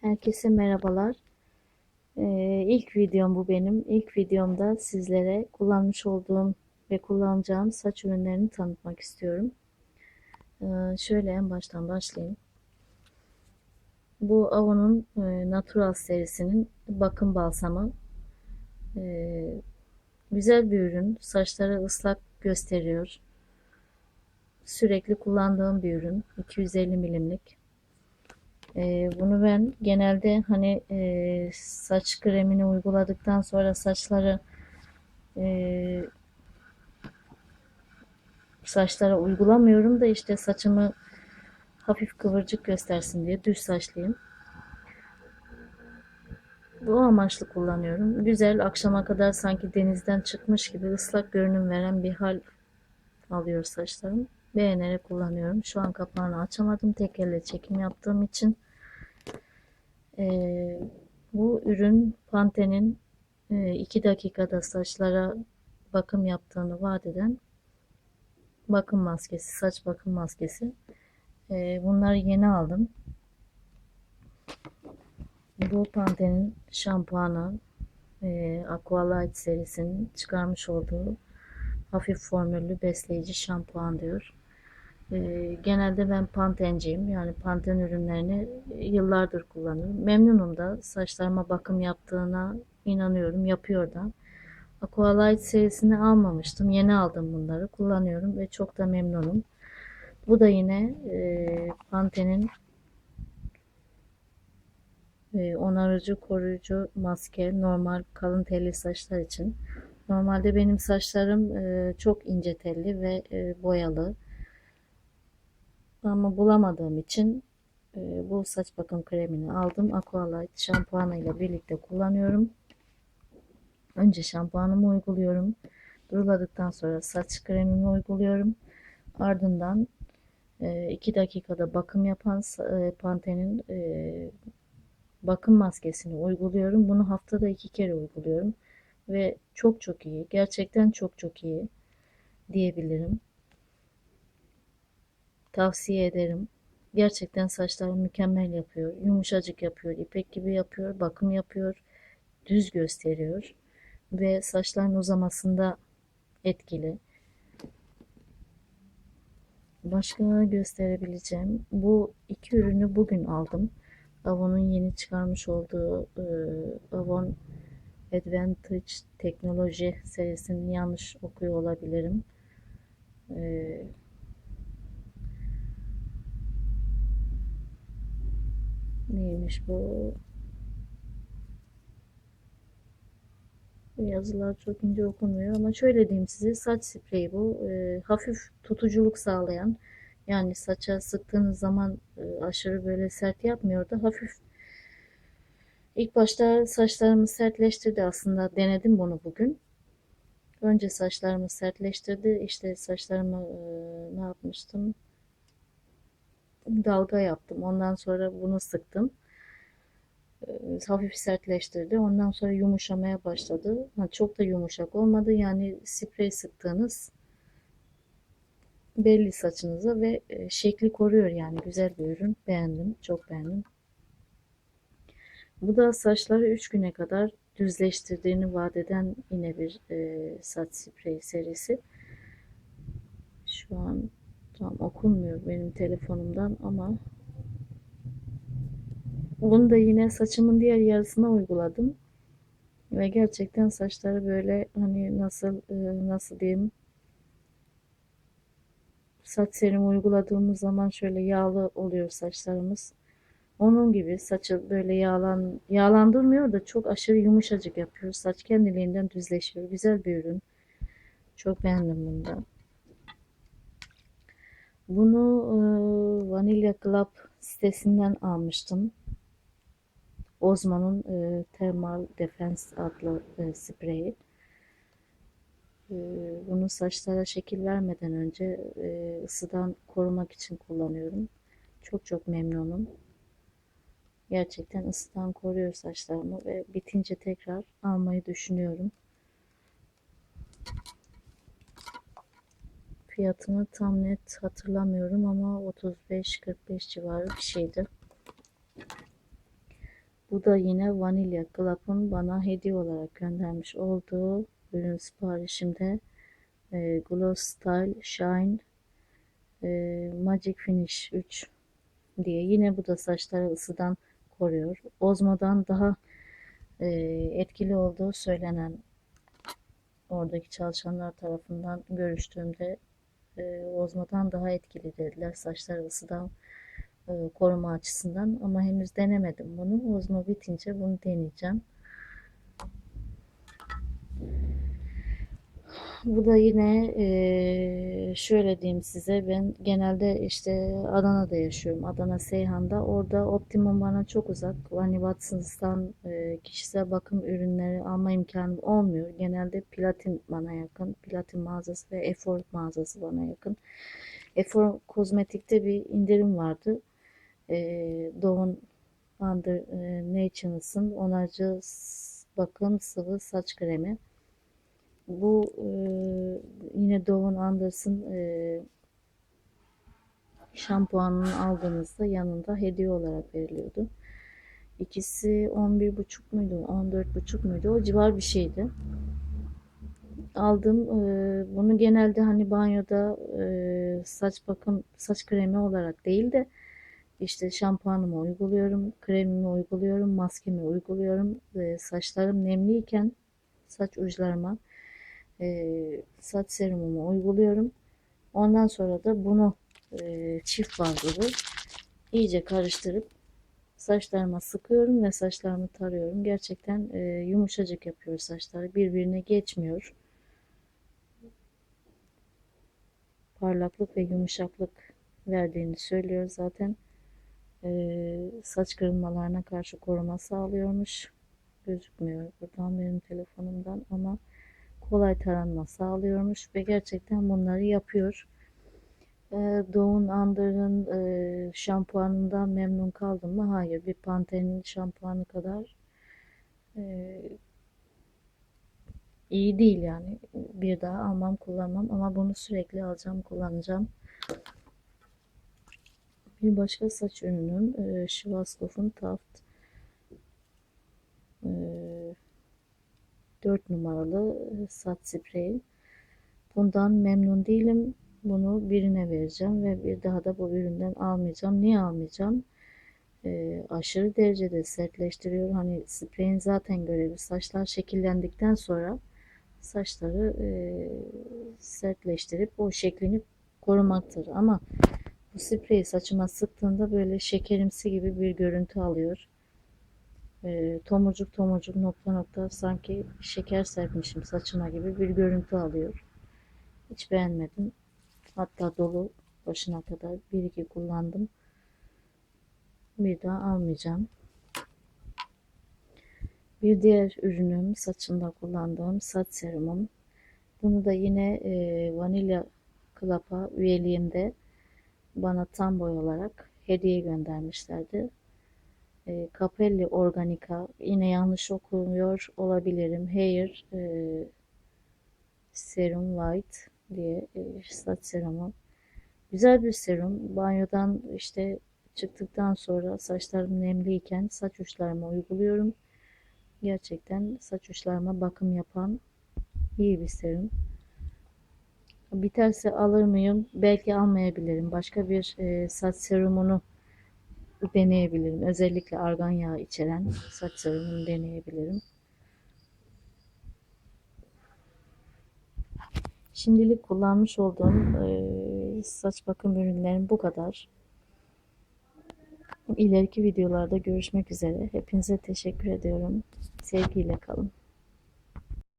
Herkese merhabalar. Ee, ilk videom bu benim. İlk videomda sizlere kullanmış olduğum ve kullanacağım saç ürünlerini tanıtmak istiyorum. Ee, şöyle en baştan başlayayım. Bu Avon'un e, Natural serisinin bakım balsamı. Ee, güzel bir ürün. Saçları ıslak gösteriyor. Sürekli kullandığım bir ürün. 250 milimlik. Ee, bunu ben genelde hani e, saç kremini uyguladıktan sonra saçları e, saçlara uygulamıyorum da işte saçımı hafif kıvırcık göstersin diye düz saçlıyım. Bu amaçlı kullanıyorum. Güzel akşama kadar sanki denizden çıkmış gibi ıslak görünüm veren bir hal alıyor saçlarım. Beğenerek kullanıyorum. Şu an kapağını açamadım. Tek elle çekim yaptığım için. Ee, bu ürün Pantene'in 2 dakikada saçlara bakım yaptığını vaat eden bakım maskesi, saç bakım maskesi. Ee, bunları yeni aldım. Bu Pantene'in şampuanı e, Aqualight serisinin çıkarmış olduğu hafif formüllü besleyici şampuan diyor. Ee, genelde ben Pantene'ciyim. Yani Pantene ürünlerini yıllardır kullanıyorum. Memnunum da saçlarıma bakım yaptığına inanıyorum. Yapıyor da. Aqualight serisini almamıştım. Yeni aldım bunları. Kullanıyorum ve çok da memnunum. Bu da yine e, Pantene'in e, onarıcı koruyucu maske normal kalın telli saçlar için. Normalde benim saçlarım e, çok ince telli ve e, boyalı. Ama bulamadığım için e, bu saç bakım kremini aldım. Aqualight şampuanıyla birlikte kullanıyorum. Önce şampuanımı uyguluyorum. Duruladıktan sonra saç kremimi uyguluyorum. Ardından 2 dakikada bakım yapan e, Pantene'in e, bakım maskesini uyguluyorum. Bunu haftada iki kere uyguluyorum. Ve çok çok iyi. Gerçekten çok çok iyi diyebilirim. Tavsiye ederim. Gerçekten saçlarını mükemmel yapıyor. Yumuşacık yapıyor. ipek gibi yapıyor. Bakım yapıyor. Düz gösteriyor. Ve saçların uzamasında etkili. Başka gösterebileceğim. Bu iki ürünü bugün aldım. Avon'un yeni çıkarmış olduğu e, Avon Advantage Teknoloji serisini yanlış okuyor olabilirim. E, bu? Bu yazılar çok ince okunmuyor ama şöyle diyeyim size saç spreyi bu. E, hafif tutuculuk sağlayan yani saça sıktığınız zaman e, aşırı böyle sert yapmıyor da hafif İlk başta saçlarımı sertleştirdi aslında denedim bunu bugün. Önce saçlarımı sertleştirdi. İşte saçlarımı e, ne yapmıştım? Dalga yaptım. Ondan sonra bunu sıktım. E, hafif sertleştirdi. Ondan sonra yumuşamaya başladı. Ha, çok da yumuşak olmadı. Yani sprey sıktığınız belli saçınıza ve e, şekli koruyor yani güzel bir ürün. Beğendim. Çok beğendim. Bu da saçları 3 güne kadar düzleştirdiğini vaat eden yine bir e, saç spreyi serisi. Şu an tam okunmuyor benim telefonumdan ama bunu da yine saçımın diğer yarısına uyguladım. Ve gerçekten saçları böyle hani nasıl e, nasıl diyeyim saç serimi uyguladığımız zaman şöyle yağlı oluyor saçlarımız. Onun gibi saçı böyle yağlan, yağlandırmıyor da çok aşırı yumuşacık yapıyor. Saç kendiliğinden düzleşiyor. Güzel bir ürün. Çok beğendim bunu. Bunu e, Vanilla Club sitesinden almıştım. Ozman'ın e, Thermal Defense adlı e, spreyi. E, bunu saçlara şekil vermeden önce e, ısıdan korumak için kullanıyorum. Çok çok memnunum. Gerçekten ısıdan koruyor saçlarımı ve bitince tekrar almayı düşünüyorum. Fiyatını tam net hatırlamıyorum ama 35-45 civarı bir şeydi. Bu da yine Vanilla Club'ın bana hediye olarak göndermiş olduğu ürün siparişimde e, Gloss Style Shine e, Magic Finish 3 diye. Yine bu da saçları ısıdan koruyor. Ozmo'dan daha e, etkili olduğu söylenen oradaki çalışanlar tarafından görüştüğümde e, Ozmo'dan daha etkili dediler saçları ısıdan e, koruma açısından ama henüz denemedim bunu. Ozmo bitince bunu deneyeceğim. Bu da yine eee, şöyle diyeyim size ben genelde işte Adana'da yaşıyorum. Adana Seyhan'da. Orada Optimum bana çok uzak. Hani Watsons'tan eee, kişisel bakım ürünleri alma imkanım olmuyor. Genelde Platin bana yakın. Platin mağazası ve Efor mağazası bana yakın. Efor kozmetikte bir indirim vardı. Eee Doğun Under eee, Naturals'ın onarıcı s- bakım sıvı saç kremi. Bu e, yine Dove Anders'ın e, şampuanını aldığınızda yanında hediye olarak veriliyordu. İkisi 11,5 muydu, 14,5 muydu? O civar bir şeydi. Aldım. e, bunu genelde hani banyoda e, saç bakım, saç kremi olarak değil de işte şampuanımı uyguluyorum, kremimi uyguluyorum, maskemi uyguluyorum. E, saçlarım nemliyken saç uçlarıma e, saç serumumu uyguluyorum. Ondan sonra da bunu e, çift fazlalı iyice karıştırıp saçlarıma sıkıyorum ve saçlarımı tarıyorum. Gerçekten e, yumuşacık yapıyor saçları. Birbirine geçmiyor. Parlaklık ve yumuşaklık verdiğini söylüyor zaten. E, saç kırılmalarına karşı koruma sağlıyormuş. Gözükmüyor buradan benim telefonumdan ama kolay taranma sağlıyormuş ve gerçekten bunları yapıyor. E, Doğun Under'ın e, şampuanından memnun kaldım mı? Hayır. Bir Pantene'in şampuanı kadar e, iyi değil yani. Bir daha almam kullanmam ama bunu sürekli alacağım kullanacağım. Bir başka saç ürünüm e, Schwarzkopf'un Taft e, 4 numaralı saç spreyi. Bundan memnun değilim. Bunu birine vereceğim ve bir daha da bu üründen almayacağım. Niye almayacağım? E, aşırı derecede sertleştiriyor. Hani spreyin zaten görevi saçlar şekillendikten sonra saçları e, sertleştirip o şeklini korumaktır. Ama bu spreyi saçıma sıktığında böyle şekerimsi gibi bir görüntü alıyor. E, tomurcuk tomurcuk nokta nokta sanki şeker serpmişim saçıma gibi bir görüntü alıyor. Hiç beğenmedim. Hatta dolu başına kadar bir iki kullandım. Bir daha almayacağım. Bir diğer ürünüm saçımda kullandığım saç serumum. Bunu da yine e, Vanilla Club'a üyeliğimde bana tam boy olarak hediye göndermişlerdi. E, Capelli Organica yine yanlış okumuyor olabilirim. Hair e, Serum White diye e, saç serumu. Güzel bir serum. Banyodan işte çıktıktan sonra saçlarım nemliyken saç uçlarıma uyguluyorum. Gerçekten saç uçlarıma bakım yapan iyi bir serum. Biterse alır mıyım? Belki almayabilirim. Başka bir e, saç serumunu deneyebilirim. Özellikle argan yağı içeren saç serumunu deneyebilirim. Şimdilik kullanmış olduğum e, saç bakım ürünlerim bu kadar. İleriki videolarda görüşmek üzere. Hepinize teşekkür ediyorum. Sevgiyle kalın.